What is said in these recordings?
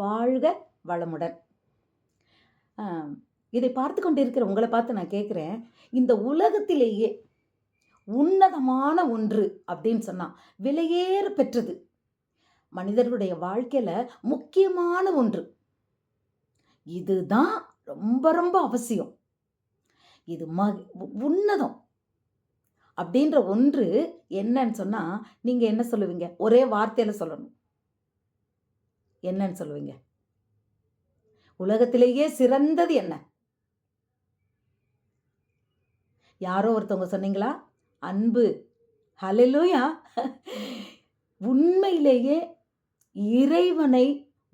வாழ்க வளமுடன். இதை பார்த்து கொண்டிருக்கிற உங்களை பார்த்து நான் கேட்குறேன் இந்த உலகத்திலேயே உன்னதமான ஒன்று அப்படின்னு சொன்னால் விலையேற பெற்றது. மனிதர்களுடைய வாழ்க்கையில் முக்கியமான ஒன்று. இதுதான் ரொம்ப ரொம்ப அவசியம். இது ம உன்னதம் அப்படின்ற ஒன்று என்னன்னு சொன்னால் நீங்கள் என்ன சொல்லுவீங்க? ஒரே வார்த்தையில் சொல்லணும். என்னன்னு சொல்லுவீங்க? உலகத்திலேயே சிறந்தது என்ன? யாரோ ஒருத்தவங்க சொன்னீங்களா? அன்பு. ஹலெலூயா உண்மையிலேயே இறைவனை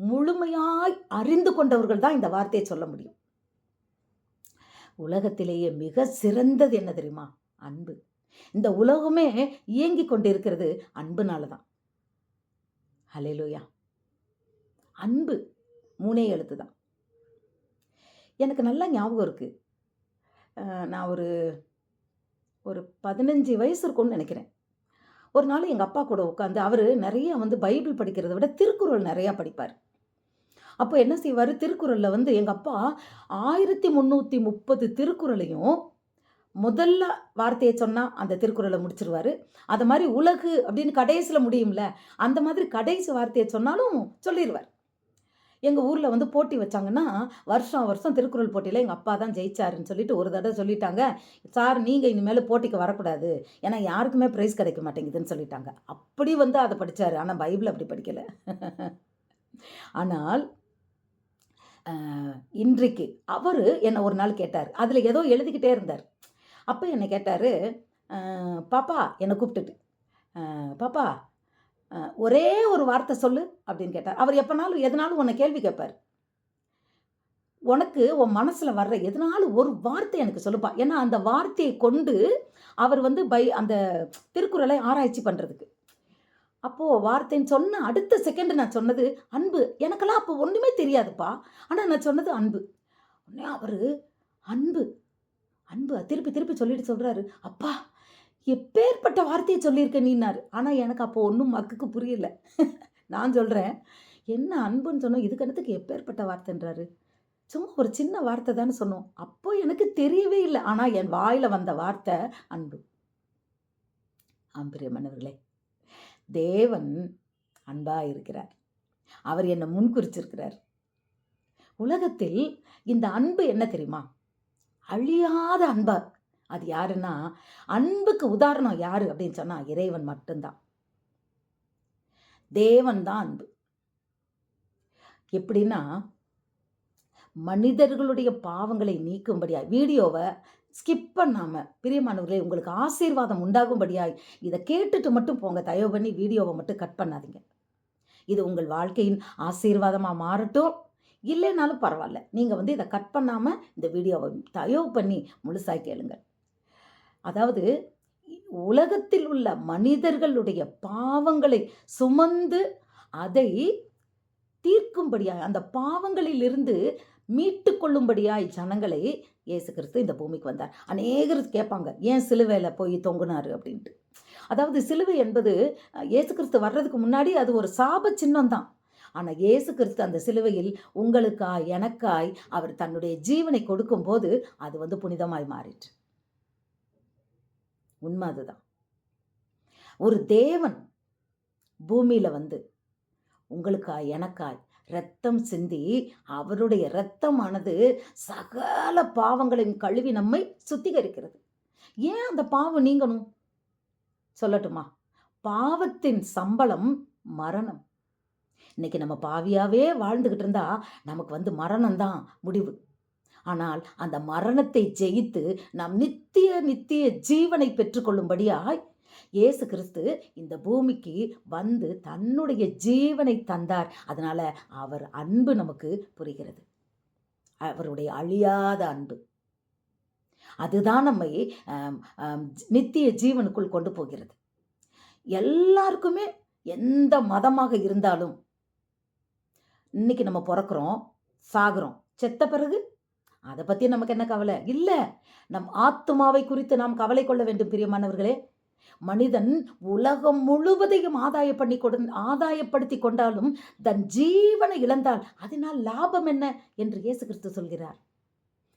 முழுமையாய் அறிந்து கொண்டவர்கள் தான் இந்த வார்த்தையை சொல்ல முடியும். உலகத்திலேயே மிக சிறந்தது என்ன தெரியுமா? அன்பு. இந்த உலகமே இயங்கி கொண்டிருக்கிறது அன்புனால தான். ஹலெலூயா அன்பு மூணே எழுத்து தான். எனக்கு நல்லா ஞாபகம் இருக்குது நான் ஒரு ஒரு பதினஞ்சு வயசு இருக்கும்னு நினைக்கிறேன். ஒரு நாள் எங்கள் அப்பா கூட உட்காந்து அவர் நிறைய வந்து பைபிள் படிக்கிறத விட திருக்குறள் நிறையா படிப்பார். அப்போ என்ன செய்வார்? திருக்குறளில் வந்து எங்கள் அப்பா ஆயிரத்தி முந்நூற்றி முப்பது திருக்குறளையும் முதல்ல வார்த்தையை சொன்னால் அந்த திருக்குறளை முடிச்சிருவார். அது மாதிரி உலகு அப்படின்னு கடைசியில் முடியும்ல அந்த மாதிரி கடைசி வார்த்தையை சொன்னாலும் சொல்லிடுவார் எங்கள் ஊரில் வந்து போட்டி வச்சாங்கன்னா வருஷம் வருஷம் திருக்குறள் போட்டியில் எங்கள் அப்பா தான் ஜெயிச்சாருன்னு சொல்லிட்டு ஒரு தடவை சொல்லிட்டாங்க. சார் நீங்கள் இனிமேல் போட்டிக்கு வரக்கூடாது. ஏன்னா யாருக்குமே ப்ரைஸ் கிடைக்க மாட்டேங்குதுன்னு சொல்லிட்டாங்க. அப்படி வந்து அதை படித்தார் ஆனால் பைபிள் அப்படி படிக்கலை. ஆனால் இன்றைக்கு அவர் என்னை ஒரு நாள் கேட்டார். அதில் ஏதோ எழுதிக்கிட்டே இருந்தார். அப்போ என்னை கேட்டார் பாப்பா என்னை கூப்பிட்டுட்டு பாப்பா ஒரே ஒரு வார்த்தை சொல்லு அப்படின்னு கேட்டார். அவர் எப்போனாலும் எதனாலும் உன்னை கேள்வி கேட்பார். உனக்கு உன் மனசில் வர்ற எதனாலும் ஒரு வார்த்தை எனக்கு சொல்லுப்பா. ஏன்னா அந்த வார்த்தையை கொண்டு அவர் வந்து பை அந்த திருக்குறளை ஆராய்ச்சி பண்ணுறதுக்கு அப்போது வார்த்தைன்னு சொன்ன அடுத்த செகண்டு நான் சொன்னது அன்பு. எனக்கெல்லாம் அப்போ ஒன்றுமே தெரியாதுப்பா. ஆனால் நான் சொன்னது அன்பு. உடனே அவர் அன்பு அன்பு. திருப்பி திருப்பி சொல்லிட்டு சொல்கிறாரு அப்பா எப்பேற்பட்ட வார்த்தையை சொல்லியிருக்க நீனார் ஆனால் எனக்கு அப்போ ஒன்றும் மக்குக்கு புரியல. நான் சொல்கிறேன் என்ன அன்புன்னு சொன்னோம் இது கணத்துக்கு எப்பேற்பட்ட வார்த்தைன்றாரு? சும்மா ஒரு சின்ன வார்த்தை தானே சொன்னோம். அப்போ எனக்கு தெரியவே இல்லை. ஆனால் என் வாயில் வந்த வார்த்தை அன்பு. ஆம்பிரியமானவர்களே தேவன் அன்பாக இருக்கிறார் அவர் என்னை முன்குறிச்சிருக்கிறார். உலகத்தில் இந்த அன்பு என்ன தெரியுமா? அழியாத அன்பா அது யாருன்னா அன்புக்கு உதாரணம் யாரு அப்படின்னு சொன்னா இறைவன் மட்டும்தான். தேவன் தான் அன்பு. எப்படின்னா மனிதர்களுடைய பாவங்களை நீக்கும்படியாய் வீடியோவை ஸ்கிப் பண்ணாம பிரியமானவர்களே உங்களுக்கு ஆசீர்வாதம் உண்டாகும்படியாய் இதை கேட்டுட்டு மட்டும் போங்க தயவு பண்ணி வீடியோவை மட்டும் கட் பண்ணாதீங்க. இது உங்கள் வாழ்க்கையின் ஆசீர்வாதமாக மாறட்டும். இல்லைனாலும் பரவாயில்ல. நீங்கள் வந்து இதை கட் பண்ணாமல் இந்த வீடியோவை தயவு பண்ணி முழுசாக கேளுங்கள். அதாவது உலகத்தில் உள்ள மனிதர்களுடைய பாவங்களை சுமந்து அதை தீர்க்கும்படியாய் அந்த பாவங்களிலிருந்து மீட்டு கொள்ளும்படியாய் ஜனங்களை இயேசு கிறிஸ்து இந்த பூமிக்கு வந்தார். அநேகர் கேட்பாங்க ஏன் சிலுவையில் போய் தொங்குனாரு? அப்படின்ட்டு. அதாவது சிலுவை என்பது இயேசு கிறிஸ்து வர்றதுக்கு முன்னாடி அது ஒரு சாப சின்னம் தான் ஆனால் இயேசு கிறிஸ்து அந்த சிலுவையில் உங்களுக்காய் எனக்காய் அவர் தன்னுடைய ஜீவனை கொடுக்கும்போது அது வந்து புனிதமாய் மாறிட்டு உண்மை அதுதான். ஒரு தேவன் பூமியில் வந்து உங்களுக்கா எனக்காய் ரத்தம் சிந்தி அவருடைய ரத்தமானது சகல பாவங்களையும் கழுவி நம்மை சுத்திகரிக்கிறது. ஏன் அந்த பாவம் நீங்கணும்? சொல்லட்டுமா? பாவத்தின் சம்பளம் மரணம். இன்னைக்கு நம்ம பாவியாவே வாழ்ந்துக்கிட்டு இருந்தா நமக்கு வந்து மரணம் தான் முடிவு. ஆனால் அந்த மரணத்தை ஜெயித்து நாம் நித்திய நித்திய ஜீவனை பெற்றுக்கொள்ளும்படியாய் இயேசு கிறிஸ்து இந்த பூமிக்கு வந்து தன்னுடைய ஜீவனை தந்தார். அதனால் அவர் அன்பு நமக்கு புரிகிறது. அவருடைய அழியாத அன்பு. அதுதான் நம்மை நித்திய ஜீவனுக்குள் கொண்டு போகிறது. எல்லாருக்குமே எந்த மதமாக இருந்தாலும் இன்னைக்கு நம்ம பிறக்கிறோம் சாகிறோம். செத்த பிறகு அதை பற்றி நமக்கு என்ன கவலை? இல்லை. நம் ஆத்துமாவை குறித்து நாம் கவலை கொள்ள வேண்டும் பிரியமானவர்களே. மனிதன் உலகம் முழுவதையும் ஆதாய பண்ணி கொடு ஆதாயப்படுத்தி கொண்டாலும் தன் ஜீவனை இழந்தால் அதனால் லாபம் என்ன என்று இயேசு கிறிஸ்து சொல்கிறார்.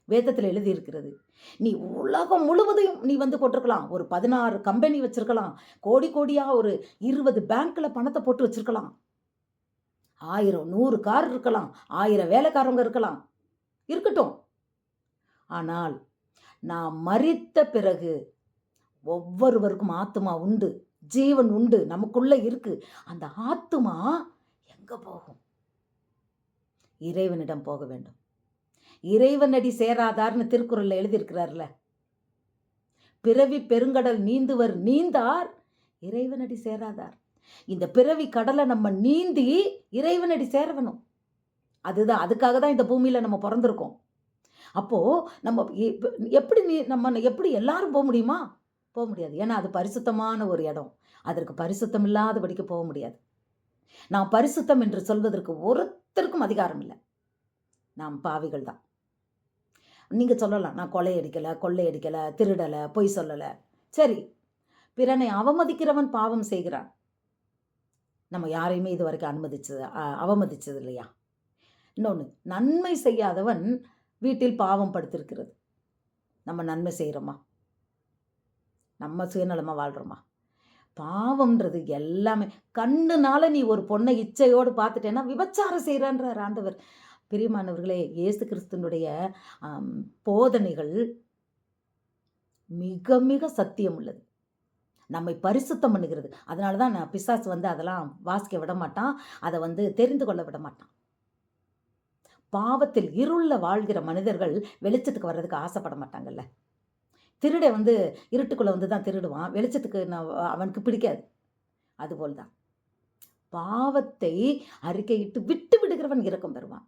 வேதத்தில் எழுதியிருக்கிறது. நீ உலகம் முழுவதையும் நீ வந்து கொண்டிருக்கலாம். ஒரு பதினாறு கம்பெனி வச்சிருக்கலாம். கோடி கோடியாக ஒரு இருபது பேங்க்கில் பணத்தை போட்டு வச்சிருக்கலாம். ஆயிரம் நூறு கார் இருக்கலாம். ஆயிரம் வேலைக்காரங்க இருக்கலாம். இருக்கட்டும். ஆனால் நான் மறித்த பிறகு ஒவ்வொருவருக்கும் ஆத்துமா உண்டு ஜீவன் உண்டு நமக்குள்ளே இருக்கு. அந்த ஆத்மா எங்கே போகும்? இறைவனிடம் போக வேண்டும். இறைவனடி சேராதார்னு திருக்குறளில் எழுதியிருக்கிறார்ல. பிறவி பெருங்கடல் நீந்துவர் நீந்தார் இறைவனடி சேராதார். இந்த பிறவி கடலை நம்ம நீந்தி இறைவனடி சேரவணும் அதுதான் அதுக்காக தான் இந்த பூமியில் நம்ம பிறந்திருக்கோம். அப்போது நம்ம எப்படி நீ நம்ம எப்படி எல்லாரும் போக முடியுமா? போக முடியாது. ஏன்னா அது பரிசுத்தமான ஒரு இடம். அதற்கு பரிசுத்தம் இல்லாதபடிக்கு போக முடியாது. நாம் பரிசுத்தம் என்று சொல்வதற்கு ஒருத்தருக்கும் அதிகாரம் இல்லை. நாம் பாவிகள் தான். நீங்கள் சொல்லலாம் நான் கொள்ளையடிக்கலை கொள்ளையடிக்கலை திருடலை பொய் சொல்லலை. சரி பிறனை அவமதிக்கிறவன் பாவம் செய்கிறான். நம்ம யாரையுமே இது வரைக்கும் அனுமதிச்சது அவமதிச்சது இல்லையா? இன்னொன்று நன்மை செய்யாதவன் வீட்டில் பாவம் படுத்திருக்கிறது. நம்ம நன்மை செய்கிறோமா நம்ம சுயநலமாக வாழ்கிறோமா பாவம்ன்றது எல்லாமே. கண்ணுனால நீ ஒரு பொண்ணை இச்சையோடு பார்த்துட்டேன்னா விபச்சாரம் செய்கிறான்றார் ஆண்டவர். பிரியமானவர்களே இயேசு கிறிஸ்துனுடைய போதனைகள் மிக மிக சத்தியம் உள்ளது. நம்மை பரிசுத்தம் பண்ணுகிறது. அதனால தான் நான் பிசாசு வந்து அதெல்லாம் வாசிக்க விட மாட்டான். அதை வந்து தெரிந்து கொள்ள விட மாட்டான். பாவத்தில் இருளில் வாழ்கிற மனிதர்கள் வெளிச்சத்துக்கு வர்றதுக்கு ஆசைப்பட மாட்டாங்கல்ல. திருடை வந்து இருட்டுக்குள்ளே வந்து தான் திருடுவான். வெளிச்சத்துக்கு நான் அவனுக்கு பிடிக்காது. அதுபோல் தான். பாவத்தை அறிக்கையிட்டு விட்டு விடுகிறவன் இறக்கம் பெறுவான்.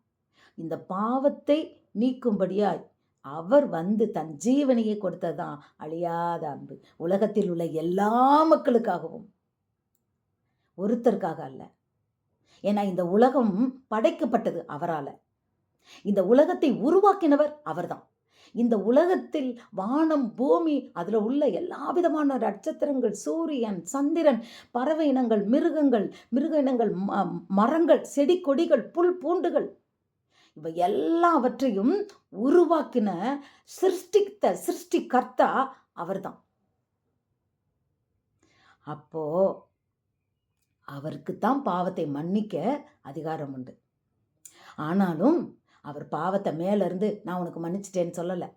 இந்த பாவத்தை நீக்கும்படியாய் அவர் வந்து தன் ஜீவனையை கொடுத்ததுதான் அழியாத அன்பு. உலகத்தில் உள்ள எல்லா மக்களுக்காகவும். ஒருத்தருக்காக அல்ல. ஏன்னா இந்த உலகம் படைக்கப்பட்டது அவரால். இந்த உலகத்தை உருவாக்கினவர் அவர்தான். இந்த உலகத்தில் வானம் பூமி அதில் உள்ள எல்லா விதமான நட்சத்திரங்கள் சூரியன் சந்திரன் பறவை இனங்கள் மிருகங்கள் மிருக இனங்கள் ம- மரங்கள் செடி கொடிகள் புல் பூண்டுகள் இவை எல்லாவற்றையும் உருவாக்கின சிருஷ்டித்த சிருஷ்டிகர்த்தா அவர்தான். அப்போ அவருக்கு தான் பாவத்தை மன்னிக்க அதிகாரம் உண்டு. ஆனாலும் அவர் பாவத்தை மேலேருந்து நான் உனக்கு மன்னிச்சிட்டேன்னு சொல்லலை.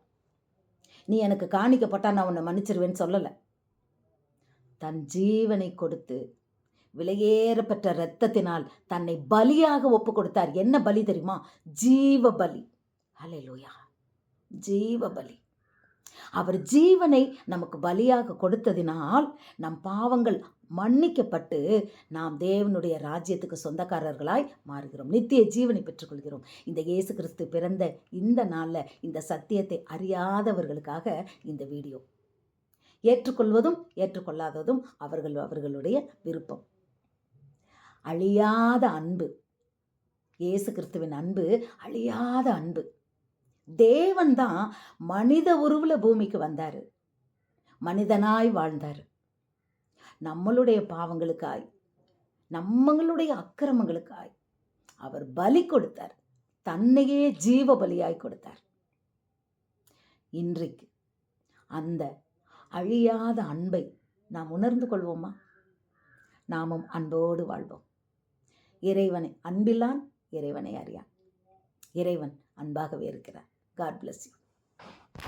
நீ எனக்கு காணிக்கப்பட்டா நான் உன்னை மன்னிச்சிருவேன்னு சொல்லலை. தன் ஜீவனை கொடுத்து விலையேறப்பெற்ற இரத்தத்தினால் தன்னை பலியாக ஒப்பு கொடுத்தார் என்ன பலி தெரியுமா? ஜீவ பலி. லோயா ஜீவ பலி. அவர் ஜீவனை நமக்கு பலியாக கொடுத்ததினால் நம் பாவங்கள் மன்னிக்கப்பட்டு நாம் தேவனுடைய ராஜ்யத்துக்கு சொந்தக்காரர்களாய் மாறுகிறோம். நித்திய ஜீவனை பெற்றுக்கொள்கிறோம். இந்த இயேசு கிறிஸ்து பிறந்த இந்த நாளில் இந்த சத்தியத்தை அறியாதவர்களுக்காக இந்த வீடியோ ஏற்றுக்கொள்வதும் ஏற்றுக்கொள்ளாததும் அவர்கள் அவர்களுடைய விருப்பம். அழியாத அன்பு. இயேசு கிறிஸ்துவின் அன்பு அழியாத அன்பு. தேவன் தான் மனித உருவில் பூமிக்கு வந்தார். மனிதனாய் வாழ்ந்தார். நம்மளுடைய பாவங்களுக்காய் நம்மளுடைய அக்கிரமங்களுக்காய் அவர் பலி கொடுத்தார். தன்னையே ஜீவ பலியாய் கொடுத்தார். இன்றைக்கு அந்த அழியாத அன்பை நாம் உணர்ந்து கொள்வோமா? நாமும் அன்போடு வாழ்வோம். இறைவனை அன்பில்லான் இறைவனை அறியான். இறைவன் அன்பாகவே இருக்கிறார் காட் பிளஸ் யூ